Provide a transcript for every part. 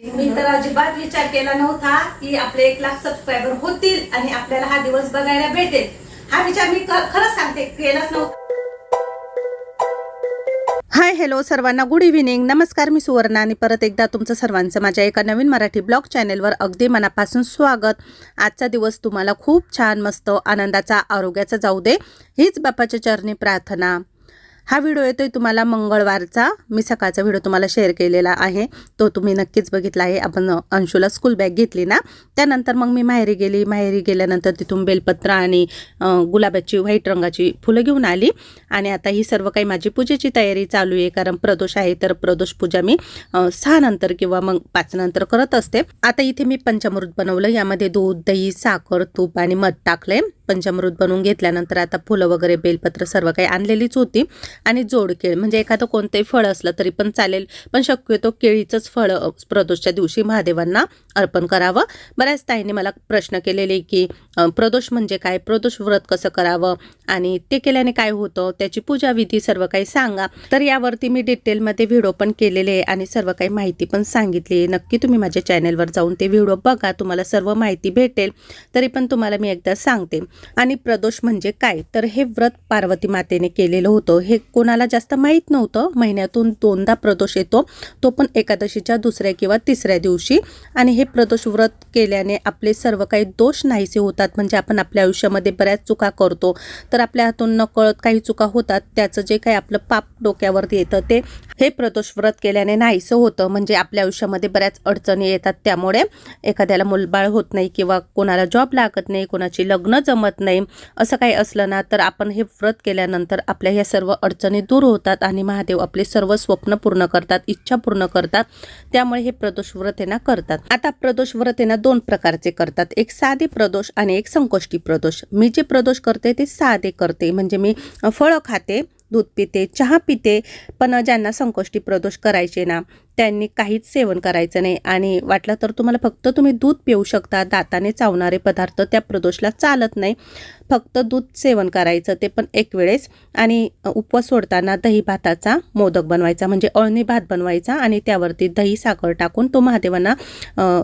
मी तर अजिबात विचार केला नव्हता की आपले एक लाख सबस्क्रायबर होतील आणि आपल्याला हा दिवस बघायला भेटेल. हा विचार मी खरंच सांगते केलाच नव्हता. हाय हॅलो सर्वांना गुड इव्हिनिंग नमस्कार मी सुवर्णा आणि परत एकदा तुमचं सर्वांचं माझ्या एका नवीन मराठी ब्लॉग चॅनेलवर अगदी मनापासून स्वागत. आजचा दिवस तुम्हाला खूप छान मस्त आनंदाचा आरोग्याचा जाऊ दे. हीच बापाच्या चरणी प्रार्थना. हा व्हिडिओ येतोय तुम्हाला मंगळवारचा. मी सकाळचा व्हिडिओ तुम्हाला शेअर केलेला आहे. तो तुम्ही नक्कीच बघितला आहे. आपण अंशूला स्कूल बॅग घेतली ना? त्यानंतर मग मी माहेरी गेली. माहेरी गेल्यानंतर तिथून बेलपत्र आणि गुलाबाची व्हाईट रंगाची फुलं घेऊन आली. आणि आता ही सर्व काही माझी पूजेची तयारी चालू आहे. कारण प्रदोष आहे तर प्रदोष पूजा मी सहा नंतर किंवा मग पाच नंतर करत असते. आता इथे मी पंचामृत बनवलं. यामध्ये दूध दही साखर तूप आणि मध टाकले पंचामृत बनवून घेतल्यानंतर आता फुलं वगैरे बेलपत्र सर्व काही आणलेलीच होती. आणि जोड केळ म्हणजे एखादं कोणतंही फळ असलं तरी पण चालेल. पण शक्यतो केळीचंच फळ प्रदोषच्या दिवशी महादेवांना अर्पण करावं. बऱ्याच ताईंनी मला प्रश्न केलेले की प्रदोष म्हणजे काय? प्रदोष व्रत कसं करावं? आणि ते केल्याने काय होतं? त्याची पूजा विधी सर्व काही सांगा. तर यावरती मी डिटेलमध्ये व्हिडिओ पण केलेले आहे आणि सर्व काही माहिती पण सांगितली आहे. नक्की तुम्ही माझ्या चॅनेलवर जाऊन ते व्हिडिओ बघा. तुम्हाला सर्व माहिती भेटेल. तरी पण तुम्हाला मी एकदा सांगते. आणि प्रदोष म्हणजे काय? तर हे व्रत पार्वती मातेने केलेलं होतं. हे कोणाला जास्त माहीत नव्हतं. महिन्यातून दोनदा प्रदोष येतो. तो पण एकादशीच्या दुसऱ्या किंवा तिसऱ्या दिवशी. आणि हे प्रदोष व्रत केल्याने आपले सर्व काही दोष नाहीसे होतात. म्हणजे आपण आपल्या आयुष्यामध्ये बऱ्याच चुका करतो. तर आपल्या हातून नकळत काही चुका होतात. त्याचं जे काही आपलं पाप डोक्यावरती येतं ते हे प्रदोष व्रत केल्याने नाहीसं होतं. म्हणजे आपल्या आयुष्यामध्ये बऱ्याच अडचणी येतात. त्यामुळे एखाद्याला मुलबाळ होत नाही किंवा कोणाला जॉब लागत नाही कोणाची लग्न जमत नाही. असं काही असलं ना तर आपण हे व्रत केल्यानंतर आपल्या ह्या सर्व अडचणी दूर होतात आणि महादेव आपले सर्व स्वप्न पूर्ण करतात इच्छा पूर्ण करतात. त्यामुळे हे प्रदोष व्रत आहे करतात. आता प्रदोष व्रत आहे दोन प्रकारचे करतात. एक साधे प्रदोष आणि एक संकोष्टी प्रदोष. मी जे प्रदोष करते ते साधे करते. म्हणजे मी फळं खाते दूध पिते चहा पिते पण ज्यांना संकोष्टी प्रदोष करायचे ना त्यांनी काहीच सेवन करायचं नाही. आणि वाटलं तर तुम्हाला फक्त तुम्ही दूध पिऊ शकता दाताने चावणारे पदार्थ त्या प्रदोषला चालत नाही. फक्त दूध सेवन करायचं ते पण एक वेळेस. आणि उपवास सोडताना दही भाताचा मोदक बनवायचा म्हणजे अळणी भात बनवायचा आणि त्यावरती दही साखर टाकून तो महादेवांना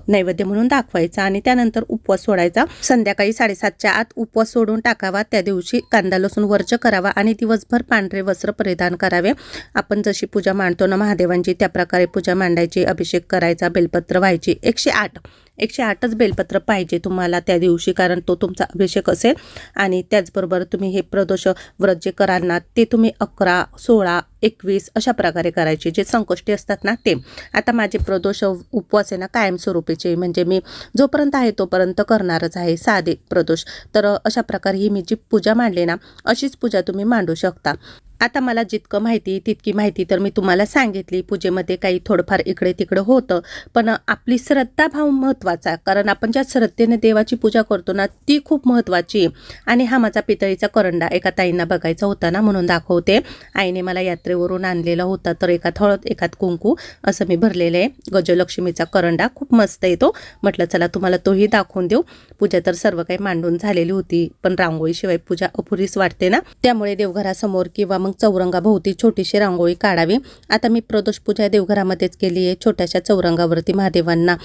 नैवेद्य म्हणून दाखवायचा. आणि त्यानंतर उपवास सोडायचा. संध्याकाळी साडेसातच्या आत उपवास सोडून टाकावा. त्या दिवशी कांदा लसूण वर्ज करावा आणि दिवसभर पांढरे वस्त्र परिधान करावे. आपण जशी पूजा मांडतो ना महादेवांची त्या प्रकारे पूजा मांडायची अभिषेक करायचा बेलपत्र व्हायची एकशे आठ एकशे आठच बेलपत्र पाहिजे तुम्हाला त्या दिवशी कारण तो तुमचा अभिषेक असेल. आणि त्याचबरोबर तुम्ही हे प्रदोष व्रत जे कराल ना ते तुम्ही अकरा सोळा एकवीस अशा प्रकारे करायचे. जे संकष्टी असतात ना ते. आता माझे प्रदोष उपवास आहे ना कायमस्वरूपीचे. म्हणजे मी जोपर्यंत आहे तोपर्यंत करणारच आहे साधे प्रदोष. तर अशा प्रकारे ही मी जी पूजा मांडली ना अशीच पूजा तुम्ही मांडू शकता. आता मला जितकं माहिती तितकी माहिती तर मी तुम्हाला सांगितली. पूजेमध्ये काही थोडंफार इकडे तिकडं होतं. पण आपली श्रद्धा भाव महत्त्वाचा कारण आपण ज्या श्रद्धेने देवाची पूजा करतो ना ती खूप महत्त्वाची आणि हा माझा पितळीचा करंडा एका ताईंना बघायचा होता ना म्हणून दाखवते. आईने मला यात्रेवरून आणलेला होता तर एकात हळद एकात कुंकू असं मी भरलेलं आहे. गजलक्ष्मीचा करंडा खूप मस्त येतो म्हटलं चला तुम्हाला तोही दाखवून देऊ. पूजा तर सर्व काही मांडून झालेली होती. पण रांगोळीशिवाय पूजा अपुरीच वाटते ना. त्यामुळे देवघरासमोर किंवा मग चौरंगाभोवती छोटीशी रांगोळी काढावी. आता मी प्रदोष पूजा देवघरामध्येच केली आहे छोट्याशा चौरंगावरती महादेवांना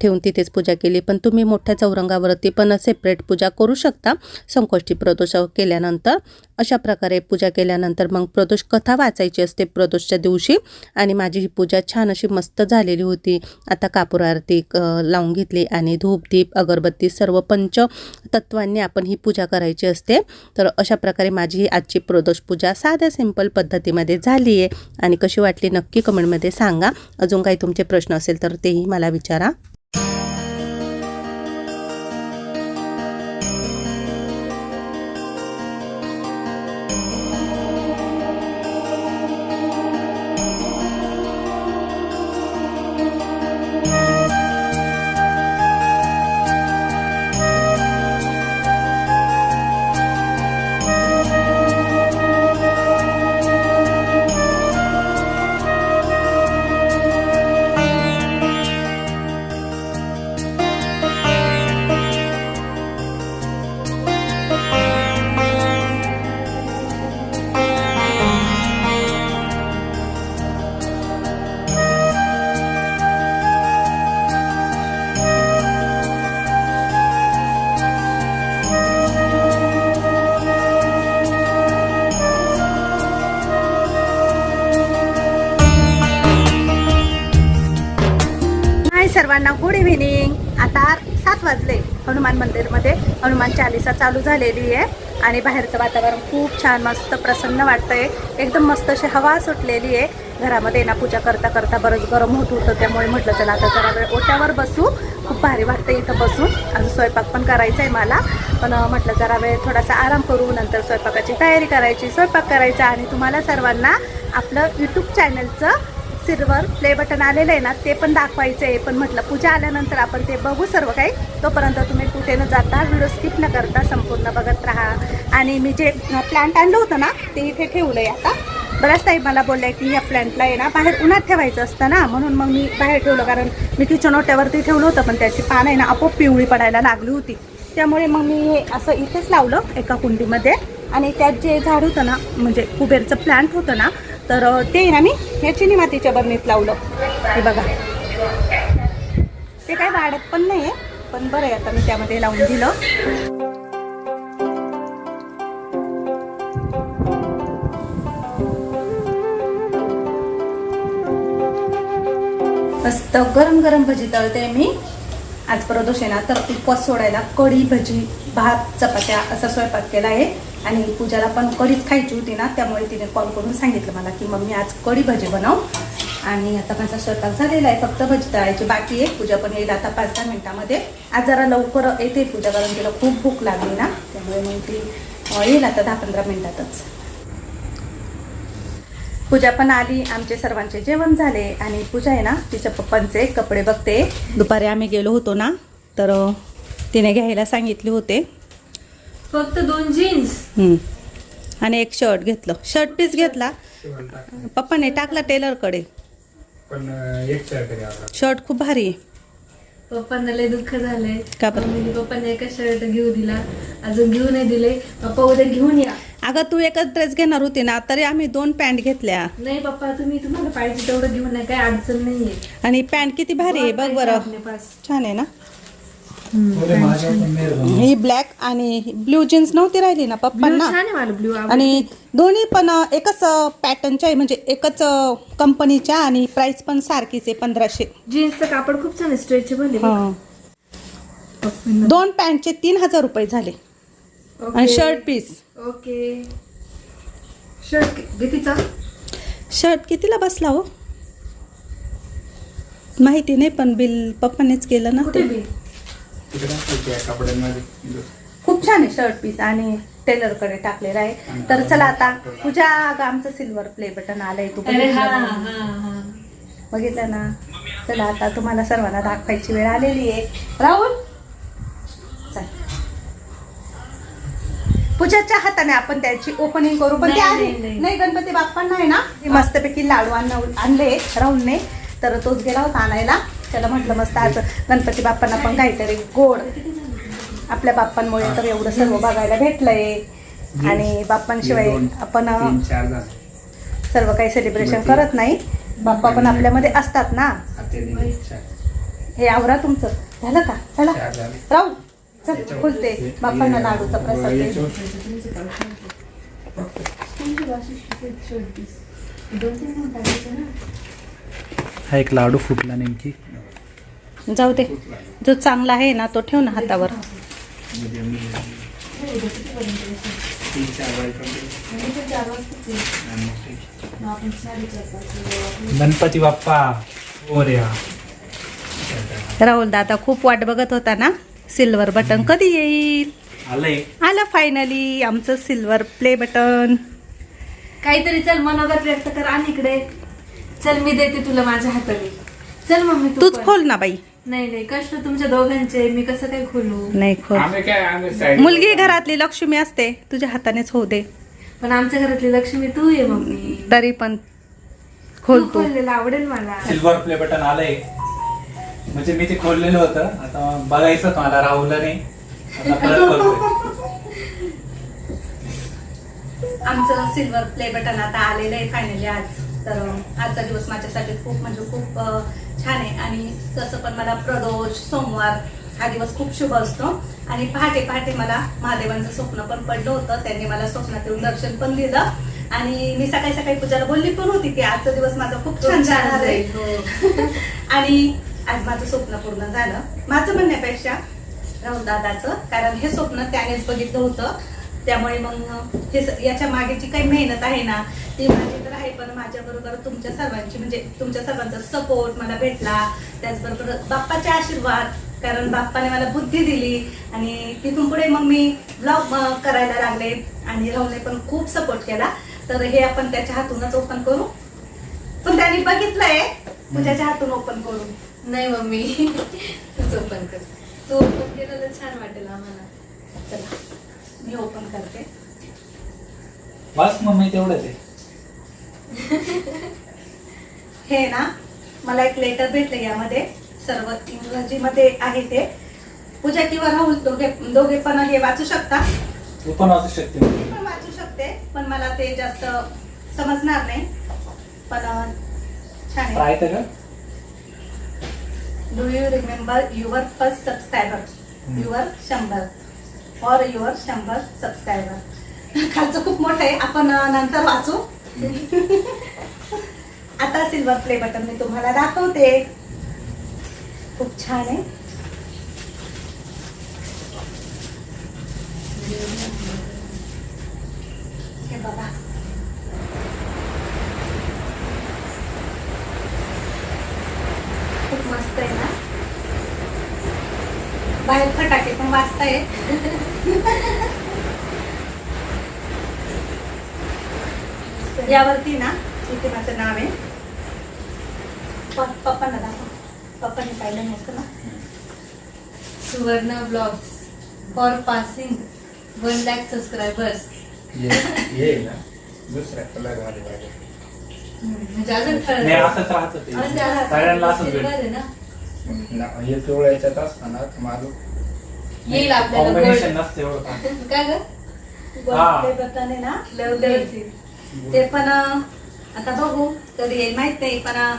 ठेवून तिथेच पूजा केली. पण तुम्ही मोठ्या चौरंगावरती पण सेपरेट पूजा करू शकता. संकोष्टी प्रदोष केल्यानंतर अशा प्रकारे पूजा केल्यानंतर मग प्रदोष कथा वाचायची असते प्रदोषच्या दिवशी. आणि माझी ही पूजा छान अशी मस्त झालेली होती. आता कापूर आरती लावून घेतली आणि धूप दीप अगरबत्ती सर्व पंच तत्वांनी आपण ही पूजा करायची असते. तर अशा प्रकारे माझी ही आजची प्रदोष पूजा साध्या सिंपल पद्धतीमध्ये झाली आहे. आणि कशी वाटली नक्की कमेंटमध्ये सांगा. अजून काही तुमचे प्रश्न असेल तर तेही मला विचारा. सर्वांना गुड इव्हिनिंग आता सात वाजले. हनुमान मंदिरमध्ये हनुमान चालिसा चालू झालेली आहे आणि बाहेरचं वातावरण खूप छान मस्त प्रसन्न वाटतंय. एकदम मस्त अशी हवा सुटलेली आहे. घरामध्ये ना पूजा करता करता बरंच गरम होत होतं त्यामुळे म्हटलं चला आता जरा वेळ ओट्यावर बसू. खूप भारी वाटतं इथं बसून. अजून स्वयंपाक पण करायचा आहे मला. पण म्हटलं जरा वेळ थोडासा आराम करू नंतर स्वयंपाकाची तयारी करायची. स्वयंपाक करायचा आणि तुम्हाला सर्वांना आपलं यूट्यूब चॅनलचं सिल्वर प्ले बटन आलेलं आहे ना ते पण दाखवायचं आहे. पण म्हटलं पूजा आल्यानंतर आपण ते बघू सर्व काही. तोपर्यंत तुम्ही कुठे न जाता व्हिडिओ स्किप न करता संपूर्ण बघत राहा. आणि मी जे प्लांट आणलं होतं ना ते इथे ठेवलं आहे आता. बऱ्याच ताई मला बोलल्या की या प्लांटला आहे ना बाहेर उन्हात ठेवायचं असतं ना. म्हणून मग मी बाहेर ठेवलं कारण मी किचन ओट्यावरती ठेवलं होतं पण त्याची पानं आहे ना आपोआप पिवळी पडायला लागली होती. त्यामुळे मग मी हे असं इथेच लावलं एका कुंडीमध्ये. आणि त्यात जे झाड होतं ना म्हणजे कुबेरचं प्लांट होतं ना तर ते ना मी ह्या चिनी मातीच्या बरणीत लावलं. हे बघा. ते काय वाढत पण नाही आहे पण बरं आहे आता मी त्यामध्ये लावून दिलं. मस्त गरम गरम भजी तळते मी. आज प्रदोष आहे ना तर उपवास सोडायला कढी भजी भात चपात्या असा स्वयंपाक केला आहे. आणि पूजाला पण कढीच खायची होती ना त्यामुळे तिने कॉल करून सांगितलं मला की मम्मी आज कढी भजी बनव. आणि आता माझा स्वयंपाक झालेला आहे फक्त भजी तळायची बाकी आहे. पूजा पण येईल आता पाच दहा मिनिटामध्ये. आज जरा लवकर येते पूजा कारण तिला खूप भूक लागली ना त्यामुळे मग ती येईल आता दहा पंधरा मिनिटातच. पूजा पण आली आमचे सर्वांचे जेवण झाले आणि पूजा आहे ना तिच्या पप्पांचे कपडे बघते. दुपारी आम्ही गेलो होतो ना तर तिने घ्यायला सांगितले होते. फक्त दोन जीन्स हम्म. आणि एक शर्ट घेतलं. शर्ट पीस घेतला. पप्पाने टाकला टेलरकडे पण अं, एक चार तरी आला शर्ट खूप भारी आहे. पप्पांना लय दुःख झालंय. का पप्पांना एका शर्ट घेऊ दिला. अजून घेऊ नाही दिले. पप्पा उद्या घेऊन या. अगं तू एकच ड्रेस घेणार होती ना तरी आम्ही दोन पॅन्ट घेतल्या. नाही पप्पा तुम्ही तुम्हाला पाहिजे तेवढं घेऊन नाही काही अडचण नाहीये. आणि पॅन्ट किती भारी आहे बघ बरं. छान आहे ना? ही ब्लॅक आणि ब्ल्यू जीन्स नव्हती राहिली ना पप्पांना? छान आहे मला ब्ल्यू आणि दोन्ही पण एकच पॅटर्नच्या आहे म्हणजे एकच कंपनीच्या आणि प्राइस पण सारखीच आहे पंधराशे. जीन्सचं कापड खूप छान आहे स्ट्रेचेबल आहे. दोन पॅन्टचे तीन हजार रुपये झाले. आणि. शर्ट पीस ओके शर्ट कितीचा? शर्ट कितीला बसला हो? माहिती नाही पण बिल पप्पानेच केलं ना कुठे ते. खूप छान आहे शर्ट पीस आणि टेलरकडे टाकलेला आहे. तर चला आता तुझ्या अगं आमचं सिल्वर प्ले बटन आलंय. तू अरे हा बघितलं हा ना? हा. बघितलं ना? चला आता तुम्हाला सर्वांना दाखवायची वेळ आलेली आहे. राहुल? पूजाच्या हाताने आपण त्याची ओपनिंग करू. पण ते नाही, आधी गणपती बाप्पांना आहे ना मस्तपैकी लाडू आण- आणले राहुलने. तर तोच गेला होता आणायला. त्याला म्हटलं मस्त आज गणपती बाप्पांना पण काहीतरी गोड. आपल्या बाप्पांमुळे तर एवढं सर्व बघायला भेटलंय. आणि बाप्पांशिवाय आपण सर्व काही सेलिब्रेशन करत नाही. बाप्पा पण आपल्यामध्ये असतात ना. हे आवरा तुमचं. झालं का? चला राहू चल खुलते. बाप्पांना लाडूचा प्रसाद दे. हा एक लाडू फुटला नेमकी. जाऊ दे. जो चांगला आहे ना तो ठेव ना हातावर. गणपती बाप्पा मोरया राहुल दादा खूप वाट बघत होता ना? सिल्वर बटन कधी येईल? आलंय. आलं फायनली आमचं सिल्वर प्ले बटन काहीतरी चल मनोगत व्यक्त कर आणि इकडे. चल मी देते तुला माझ्या हाताने. चल मम्मी तू तूच. खोल ना बाई. नाही नाही कष्ट तुमच्या दोघांचे. मी कसं काय खोलू? नाही खोल. आम्ही काय आम्ही side- मुलगी घरातली लक्ष्मी असते. तुझ्या हातानेच होऊ दे. पण आमच्या घरातली लक्ष्मी तू आहे मम्मी. तरी पण खोल तू तू. खोललेलं आवडेल मला. सिल्वर प्ले बटन आलंय. म्हणजे मी ते खोललेलं होतं. आता बघायचं मला राहुलला नाही. आता परत खोलतोय. आमचं सिल्वर प्ले बटन आता आलेलं आहे फायनली आज. तर आजचा दिवस माझ्यासाठी खूप म्हणजे खूप अं, छान आहे. आणि तसं पण मला प्रदोष सोमवार हा दिवस खूप शुभ असतो. आणि पहाटे पहाटे मला महादेवांचं स्वप्न पण पडलं होतं. त्यांनी मला स्वप्नात येऊन दर्शन पण दिलं. आणि मी सकाळी सकाळी पूजाला बोलली पण होती की आजचा दिवस माझा खूप छान जाणार आहे. हो. आणि आज माझं स्वप्न पूर्ण झालं. माझं म्हणण्यापेक्षा राहुल दादाचं कारण हे स्वप्न त्यानेच बघितलं होतं. त्यामुळे मग हे याच्या मागे जी काही मेहनत आहे ना ती माझी तर आहे पण माझ्या बरोबर तुमच्या सर्वांची म्हणजे तुमच्या सर्वांचा सपोर्ट मला भेटला. त्याचबरोबर बाप्पाचे आशीर्वाद कारण बाप्पाने मला बुद्धी दिली आणि तिथून पुढे मग मी ब्लॉग करायला लागले आणि राहुलने पण खूप सपोर्ट केला. तर हे आपण त्याच्या हातूनच ओपन करू. पण त्याने बघितलंय. मग त्याच्या हातून ओपन करू. नाही मम्मी. तूच ओपन कर. तू ओपन केलेलं छान वाटेल आम्हाला. चला मी ओपन करते. बस मम्मी तेवढंच आहे. हे ना मला एक लेटर भेटलं यामध्ये. सर्व इंग्रजीमध्ये आहे ते. पूजा किंवा राहुल दोघे दोघे पण हे वाचू शकता? तू पण वाचू शकते मी पण वाचू शकते पण मला ते जास्त समजणार नाही. पण छान आहे. ट्राय तर do you remember your first subscriber. Your शंभर. और युअर शंभर सबस्क्रायबर खालचं खूप मोठं आहे. आपण नंतर वाचू. आता सिल्वर प्ले बटन मी तुम्हाला दाखवते. खूप छान आहे. हे बघा खूप मस्त आहे ना बाहेर फटाके पण वाजताय. यावरती ना इथे माझं नाव आहे. पप्पांना दाखव. पप्पाने पाहिलं नव्हतं ना? Suvarna blogs for passing one lakh subscribers. ना दुसऱ्या कलरमध्ये पाहिजे म्हणजे अजून नाही असंच राहतं सगळ्यांना असंच ना हे याच्यात असताना माझं येईल आपल्याला कॉम्बिनेशन. नसते एवढं का. काय ग हा. गोल्ड बटन आहे ना लवकरच येईल. ते पण अं, आता बघू कधी येईल माहीत नाही पण अं,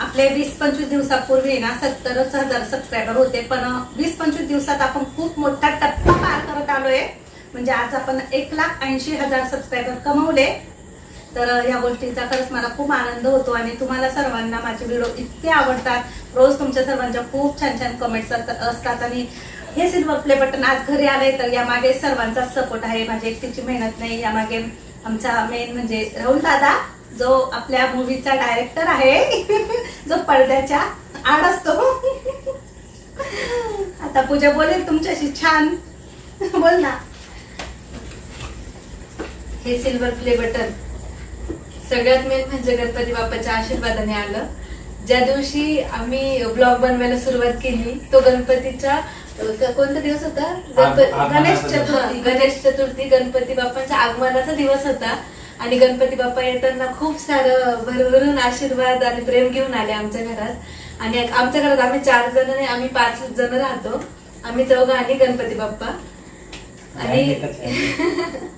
आपले वीस पंचवीस दिवसापूर्वी ना सत्तरच हजार सबस्क्रायबर होते पण अं, वीस पंचवीस दिवसात आपण खूप मोठा टप्पा पार करत आलोय म्हणजे आज आपण एक लाख ऐंशी हजार सबस्क्रायबर कमवले तर ह्या या गोष्टीचा खरंच मला खूप आनंद होतो आणि तुम्हाला सर्वांना माझे व्हिडिओ इतके आवडतात. रोज तुमच्या सर्वांच्या खूप छान छान कमेंट्स असतात आणि हे सिल्वर प्ले बटन आज घरी आले तर यामागे सर्वांचा सपोर्ट आहे. माझी एकटीची मेहनत नाही. यामागे आमचा मेन म्हणजे राहुल दादा जो आपल्या मूवीचा डायरेक्टर आहे. जो पडद्याच्या आड असतो. आता पूजा बोलेल तुमच्याशी छान. बोल ना. हे सिल्वर प्ले बटन सगळ्यात मेन म्हणजे गणपती बाप्पाच्या आशीर्वादाने आलं. ज्या दिवशी आम्ही ब्लॉग बनवायला सुरुवात केली तो गणपतीच्या कोणता दिवस होता? गणेश. चतुर्थी गणेश चतुर्थी गणपती बाप्पांच्या आगमनाचा दिवस होता. आणि गणपती बाप्पा येताना खूप सारं भरभरून आशीर्वाद आणि प्रेम घेऊन आले आमच्या घरात. आणि आमच्या घरात आम्ही चार जण नाही आम्ही पाच जण राहतो. आम्ही चौघ आणि गणपती बाप्पा. आणि.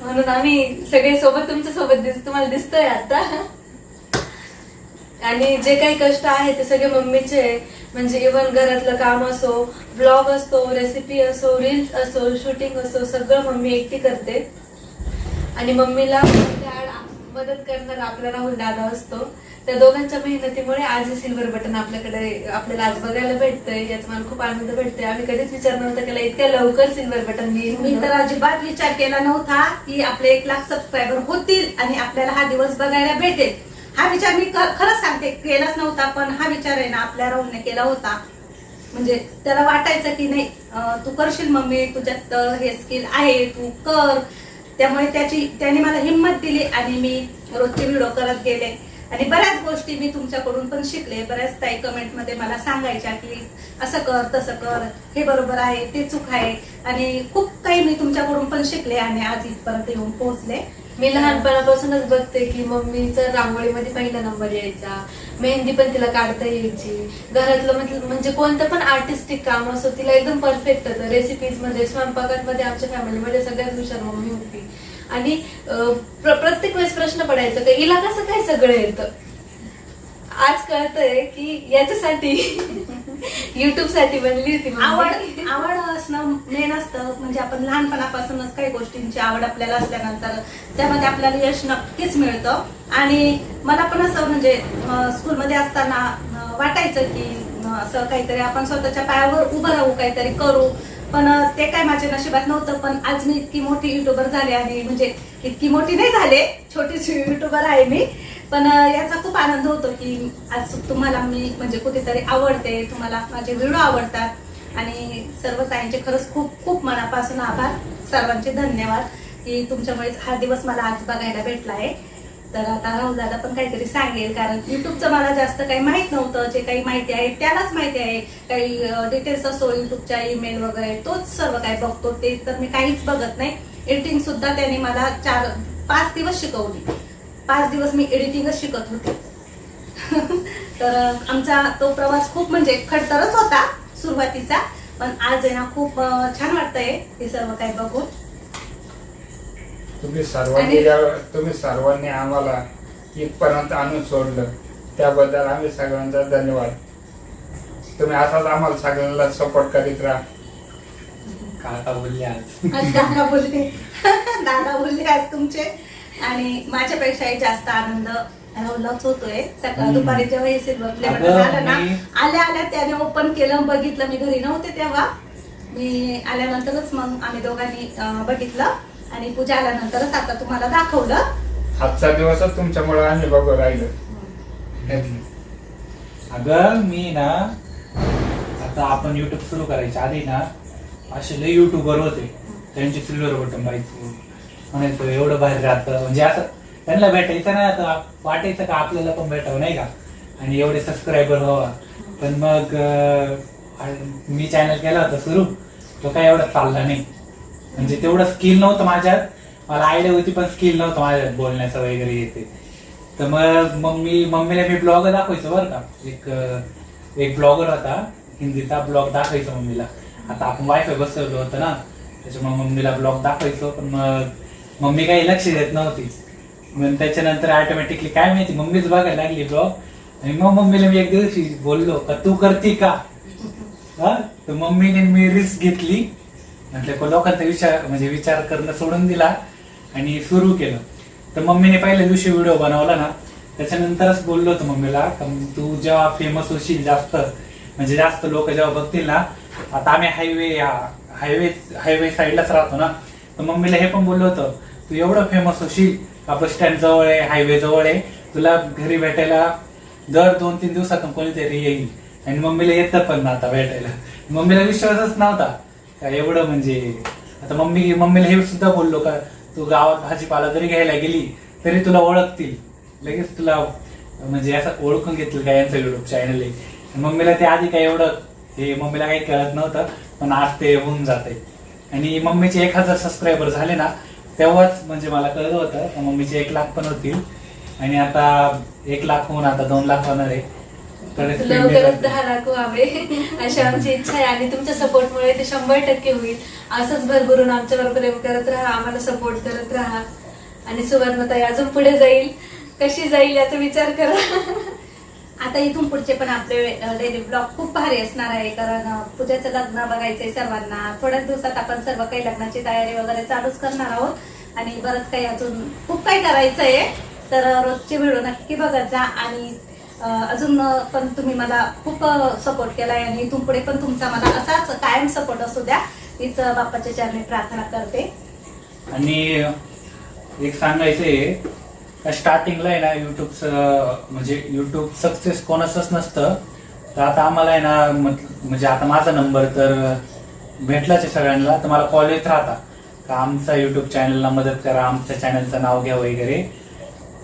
म्हणून आम्ही सगळे सोबत तुमच्यासोबत दिस तुम्हाला दिसतोय आता आणि जे काही कष्ट आहे ते सगळे मम्मीचे. म्हणजे इव्हन घरातलं काम असो ब्लॉग असतो रेसिपी असो रील्स असो शूटिंग असो सगळं मम्मी एकटी करते आणि मम्मीला मदत करणारा आपला राहुल दादा असतो. त्या दोघांच्या मेहनतीमुळे आज हे सिल्वर बटन आपल्याकडे आपल्याला आज बघायला भेटतंय. याचा मला खूप आनंद भेटतोय. आम्ही कधीच विचार नव्हता केला इतक्या लवकर सिल्वर बटन येईल मी तर. अजिबात विचार केला नव्हता की आपले एक लाख सबस्क्रायबर होतील आणि आपल्याला हा दिवस बघायला भेटेल. हा विचार मी खरंच सांगते केलाच नव्हता पण हा विचार आहे ना आपल्या राहुलने केला होता. म्हणजे त्याला वाटायचं की नाही तू करशील मम्मी तुझ्यात हे स्किल आहे तू कर. त्यामुळे त्याची त्याने मला हिंमत दिली आणि मी रोजचे व्हिडिओ करत गेले. आणि बऱ्याच गोष्टी मी तुमच्याकडून पण शिकले. बऱ्याच ताई कमेंटमध्ये मला सांगायच्या की असं कर तसं कर हे बरोबर आहे ते चूक आहे. आणि खूप काही मी तुमच्याकडून पण शिकले आणि आज इथपर्यंत येऊन पोहोचले. मी लहानपणापासूनच बघते की मम्मीचा रांगोळीमध्ये पहिला नंबर यायचा मेहंदी पण तिला काढता यायची घरातलं म्हणजे- म्हणजे कोणतं पण आर्टिस्टिक काम असो तिला एकदम परफेक्ट होतं. रेसिपीजमध्ये स्वयंपाकात मध्ये आमच्या फॅमिलीमध्ये सगळ्यात हुशार मम्मी होती. आणि प्रत्येक वेळेस प्रश्न पडायचा का हिला कसं काय सगळं येतं? आज कळतंय की याच्यासाठी युट्यूबसाठी बनली होती आवड आवड असणं मेन असतं. म्हणजे आपण लहानपणापासूनच काही गोष्टींची आवड आपल्याला असल्यानंतर त्यामध्ये आपल्याला यश नक्कीच मिळतं. आणि मला पण असं म्हणजे स्कूलमध्ये असताना वाटायचं की असं काहीतरी आपण स्वतःच्या पायावर उभं राहू काहीतरी करू. पण ते काय माझ्या नशिबात नव्हतं पण आज मी इतकी मोठी युट्यूबर झाले आणि म्हणजे इतकी मोठी नाही झाले छोटीशी युट्यूबर आहे मी. पण याचा खूप आनंद होतो की आज तुम्हाला मी म्हणजे कुठेतरी आवडते तुम्हाला माझे व्हिडिओ आवडतात. आणि सर्व ताईंचे खरंच खूप खूप मनापासून आभार. सर्वांचे धन्यवाद की तुमच्यामुळेच हा दिवस मला आज बघायला भेटला आहे. तर आता राहुल दादा पण काहीतरी सांगेल कारण युट्यूबचं मला जास्त काही माहीत नव्हतं जे काही माहिती आहे त्यालाच माहिती आहे. काही डिटेल्स असो युट्यूबच्या ईमेल वगैरे तोच सर्व काही बघतो. ते तर मी काहीच बघत नाही. एडिटिंग सुद्धा त्याने मला चार पाच दिवस शिकवली. पाच दिवस मी एडिटिंगच शिकत होते. तर आमचा तो प्रवास खूप म्हणजे खडतरच होता सुरुवातीचा पण आज आहे ना खूप छान वाटतंय हे सर्व काही बघून. तुम्ही सर्वांनी आणि- या- तुम्ही सर्वांनी आम्हाला इथपर्यंत आणून सोडलं. त्याबद्दल आम्ही सगळ्यांचा धन्यवाद. तुम्ही असाच आम्हाला सगळ्यांना सपोर्ट करीत राहा. काका बोलले आज. आज दादा बोलले. दादा बोलले आज तुमचे. आणि माझ्यापेक्षाही जास्त आनंद राहुललाच होतोय. सकाळ हम्म. दुपारी जेव्हा हे सिल्वर प्ले बटन अगं, आलं ना मी- आल्या आल्या त्याने ओपन केलं बघितलं. मी घरी नव्हते तेव्हा. मी आल्यानंतरच मग आम्ही दोघांनी अं, बघितलं. आणि पूजा आल्यानंतरच आता तुम्हाला दाखवलं. आजचा दिवसच तुमच्यामुळे आम्ही बघू राहिलो. अगं मी ना आता आपण युट्यूब सुरू करायच्या आधी ना असे लय युट्यूबर होते. त्यांचे सिल्वर बटन पाहिजे म्हणायचं एवढं बाहेर राहतं. म्हणजे असं त्यांना भेटायचं ना आता. वाटायचं का आपल्याला पण भेटावं नाही का? आणि एवढे सबस्क्रायबर व्हावा. पण मग मी चॅनल केला होता सुरू. तो काय एवढा चालला नाही. म्हणजे तेवढं स्किल नव्हतं माझ्यात. मला आयडिया होती पण स्किल नव्हतं माझ्यात. बोलण्याचं वगैरे येते. तर मग मम्मी मम्मीला मी ब्लॉग दाखवायचो बरं का. एक एक ब्लॉगर होता हिंदीचा ब्लॉग दाखवायचो मम्मीला. आता आपण वायफाय बसवलं होतं ना त्याच्यामुळे मम्मीला ब्लॉग दाखवायचो. पण मग मम्मी काही लक्ष देत नव्हती. मग त्याच्यानंतर ऑटोमॅटिकली काय माहिती मम्मीच बघायला लागली ब्लॉग आणि मग मम्मीला मी एक दिवशी बोललो का तू करती का? हा? तर मम्मीने मी रिस्क घेतली. म्हटलं को लोकांचा विचार म्हणजे विचार करणं सोडून दिला आणि सुरू केलं. तर मम्मीने पहिल्या दिवशी व्हिडिओ बनवला ना त्याच्यानंतरच बोललो होतो मम्मीला तू जेव्हा फेमस होशील जास्त म्हणजे जास्त लोक जेव्हा बघतील ना आता आम्ही हायवे हायवे हायवे साईडलाच राहतो ना. तर मम्मीला हे पण बोललो होतं तू एवढं फेमस होशील का बस स्टँड जवळ आहे हायवे जवळ आहे तुला घरी भेटायला दर दोन तीन दिवसातून कोणीतरी येईल. आणि मम्मीला येतं पण ना आता भेटायला. मम्मीला विश्वासच नव्हता. का एवढं म्हणजे आता मम्मी मम्मीला हे सुद्धा बोललो का तू गावात भाजीपाला जरी घ्यायला गेली तरी तुला ओळखतील. लगेच तुला म्हणजे असं ओळखून घेतील का यांचं युट्यूब चॅनल आहे मम्मीला ते आधी काय एवढं हे मम्मीला काही कळत नव्हतं पण आज ते होऊन जाते आणि मम्मीचे एक हजार सबस्क्रायबर झाले ना तेव्हाच म्हणजे मला कळलं होतं मम्मीचे एक लाख पण होतील. आणि आता एक लाख होऊन आता दोन लाख होणार आहे. लवकरच. दहा लाख व्हावे अशी आमची इच्छा आहे. आणि तुमच्या सपोर्टमुळे ते शंभर टक्के होईल. असंच भरभरून आमच्या बरोबर प्रेम करत राहा आम्हाला सपोर्ट करत राहा. आणि सुवर्णताई अजून पुढे जाईल. कशी जाईल याचा विचार करा. आता इथून पुढचे पण आपले डेली ब्लॉग खूप भारी असणार आहे. कारण पूजेचं लग्न बघायचंय सर्वांना. थोड्याच दिवसात आपण सर्व काही लग्नाची तयारी वगैरे चालूच करणार आहोत. आणि बरंच काही अजून खूप काही करायचं आहे तर रोजचे व्हिडिओ नक्की बघत जा. आणि अजून पण तुम्ही मला खूप सपोर्ट केलाय आणि तुम पुढे पण तुमचा मला असाच कायम सपोर्ट असू द्या. हीच बाप्पाच्या चरणी प्रार्थना करते. आणि एक सांगायचंय स्टार्टिंगला आहे ना युट्यूबचं म्हणजे युट्यूब सक्सेस कोणाचंच नसतं. तर आता आम्हाला आहे ना म्हणजे आता माझा नंबर तर भेटलाच आहे सगळ्यांना तर मला कॉल येत राहता. का आमचा युट्यूब चॅनलला मदत करा आमच्या चॅनलचं नाव घ्या वगैरे.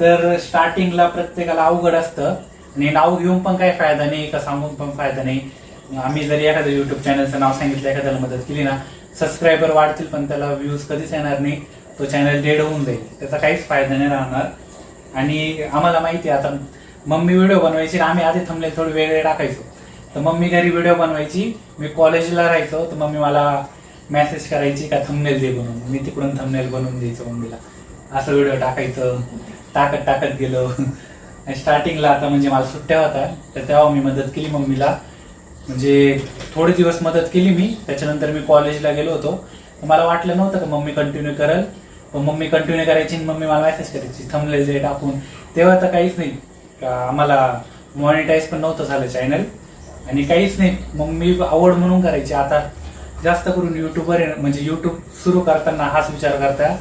तर स्टार्टिंगला प्रत्येकाला अवघड असतं. आणि नाव घेऊन पण काही फायदा नाही का सांगून पण फायदा नाही. आम्ही जरी एखाद्या युट्यूब चॅनलचं नाव सांगितलं एखाद्याला मदत केली ना सबस्क्रायबर वाढतील पण त्याला व्ह्यूज कधीच येणार नाही. तो चॅनल डेड होऊन जाईल. त्याचा काहीच फायदा नाही राहणार. आणि आम्हाला माहिती आहे आता मम्मी व्हिडिओ बनवायची आणि आम्ही आधी थांबले थोडे वेगळे टाकायचो. तर मम्मी घरी व्हिडिओ बनवायची मी कॉलेजला राहायचो तर मम्मी मला मेसेज करायची का थंबनेल दे बनवून. मी तिकडून थंबनेल बनवून द्यायचो मम्मीला. असं व्हिडिओ टाकायचं. टाकत टाकत गेलो. स्टार्टिंगला आता म्हणजे मला सुट्ट्या होत्या तर तेव्हा मी मदत केली मम्मीला. म्हणजे थोडे दिवस मदत केली मी त्याच्यानंतर मी कॉलेजला गेलो होतो. मला वाटलं नव्हतं का मम्मी कंटिन्यू करल. पण मम्मी कंटिन्यू करायची आणि मम्मी मला मेसेज करायची थंबले जे टाकून. तेव्हा तर काहीच नाही. का आम्हाला मॉनिटाईज पण नव्हतं झालं चॅनल आणि काहीच नाही. मग मी आवड म्हणून करायची. आता जास्त करून युट्यूबर म्हणजे युट्यूब सुरू करताना हाच विचार करता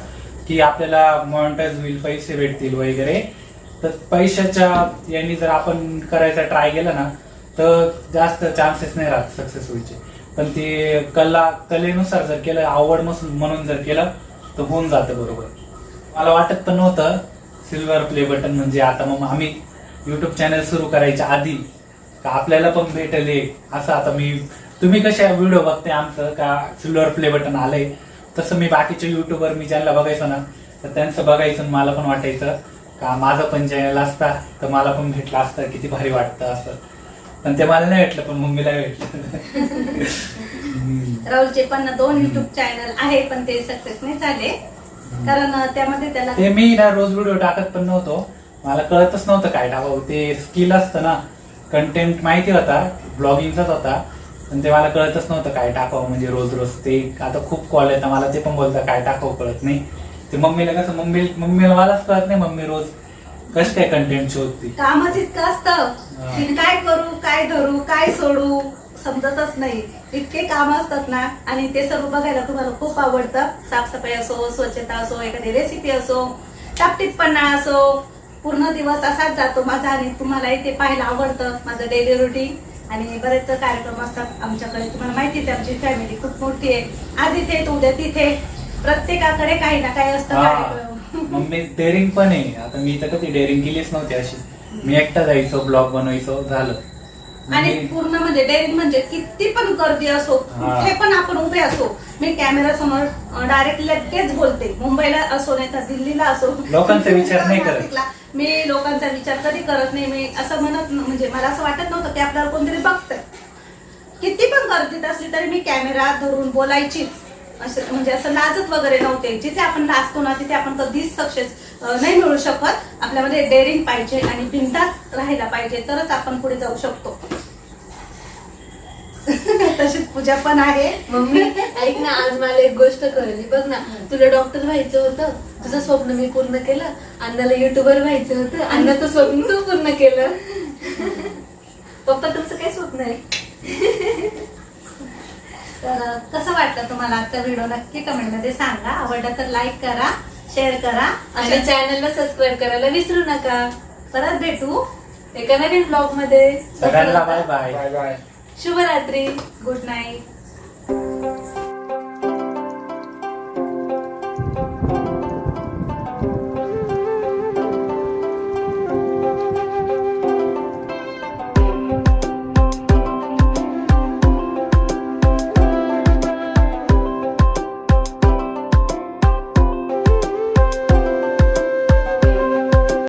की आपल्याला मॉनिटाईज होईल पैसे भेटतील वगैरे. तर पैशाच्या यांनी जर आपण करायचा ट्राय केला ना तर जास्त चान्सेस नाही राहत सक्सेस व्हायचे. पण ते कला कलेनुसार जर केलं आवड म्हणून जर केलं तर होऊन जातं बरोबर. मला वाटत पण नव्हतं सिल्वर प्ले बटन म्हणजे आता मग आम्ही युट्यूब चॅनल सुरू करायच्या आधी का आपल्याला पण भेटेल असं आता मी तुम्ही कशा व्हिडिओ बघते आमचं का सिल्वर प्ले बटन आलंय तसं मी बाकीचे युट्यूबर मी ज्यांना बघायचो ना तर त्यांचं बघायचं आणि मला पण वाटायचं का माझं पण चॅनल असता तर मला पण भेटलं असतं किती भारी वाटतं असं. पण ते मला नाही भेटलं पण मम्मीला भेटलं. राहुलचे पण दोन युट्यूब चॅनल आहे पण ते सक्सेस नाही झाले. कारण त्यामध्ये त्याला ते मी ना रोज व्हिडिओ टाकत पण नव्हतो. मला कळतच नव्हतं काय टाकावं. ते स्किल असतं ना कंटेंट माहिती होता ब्लॉगिंगचाच होता पण ते मला कळतच नव्हतं काय टाकावं म्हणजे रोज रोज ते आता खूप कॉल येतात मला ते पण बोलतात काय टाकावं कळत नाही. ते मम्मीला कसं मम्मी मम्मीला मलाच कळत नाही मम्मी रोज कसं काय कंटेंट शोधते. कामच इतकं असतं. की काय करू काय धरू काय सोडू समजतच नाही. इतके काम असतात ना आणि ते सर्व बघायला तुम्हाला खूप आवडतं. साफसफाई असो स्वच्छता असो एखादी रेसिपी असो टापटीपणा असो पूर्ण दिवस असाच जातो माझा आणि तुम्हालाही ते पाहायला आवडतं माझं डेली रुटीन आणि बरेच कार्यक्रम असतात आमच्याकडे. तुम्हाला माहितीच आहे आमची फॅमिली खूप मोठी आहे. आज इथे उद्या तिथे. प्रत्येकाकडे काही ना काही असतं हा. मम्मी डेअरिंग पण आहे. आता मी तर कधी डेअरिंग केलीच नव्हती अशी. मी एकटा जायचो ब्लॉग बनवायचो झालं. आणि मी- पूर्ण म्हणजे डेअरिंग म्हणजे किती पण गर्दी असो हा. कुठे पण आपण उभे असो मी कॅमेरा समोर डायरेक्ट लगेच बोलते. मुंबईला असो नाही तर दिल्लीला असो. लोकांचा विचार नाही करत. नाशिकला. मी लोकांचा विचार कधी करत नाही. मी असं म्हणत न- म्हणजे मला असं वाटत नव्हतं की आपल्याला कोणतरी बघतंय. किती पण गर्दीत असली तरी मी कॅमेरा धरून बोलायचीच. असं म्हणजे असं लाजत वगैरे नव्हते. जिथे आपण लाजतो ना तिथे आपण कधीच सक्सेस नाही मिळू शकत. आपल्यामध्ये डेअरिंग पाहिजे आणि बिंदास राहायला पाहिजे तरच आपण पुढे जाऊ शकतो. तशीच पूजा पण आहे. मम्मी ऐक ना आज मला एक गोष्ट कळली. बघ ना तुला डॉक्टर व्हायचं होतं. तुझं स्वप्न मी पूर्ण केलं. अण्णाला युट्यूबर व्हायचं होतं. अण्णाचं स्वप्न तू पूर्ण केलं. पप्पा तुमचं काय स्वप्न आहे? तर कसं वाटलं तुम्हाला आजचा व्हिडिओ नक्की कमेंटमध्ये सांगा. आवडला तर लाईक करा शेअर करा. आणि चॅनलला सबस्क्राईब करायला विसरू नका. परत भेटू एका नवीन ब्लॉगमध्ये. सगळ्यांना बाय बाय बाय बाय शुभरात्री. Good night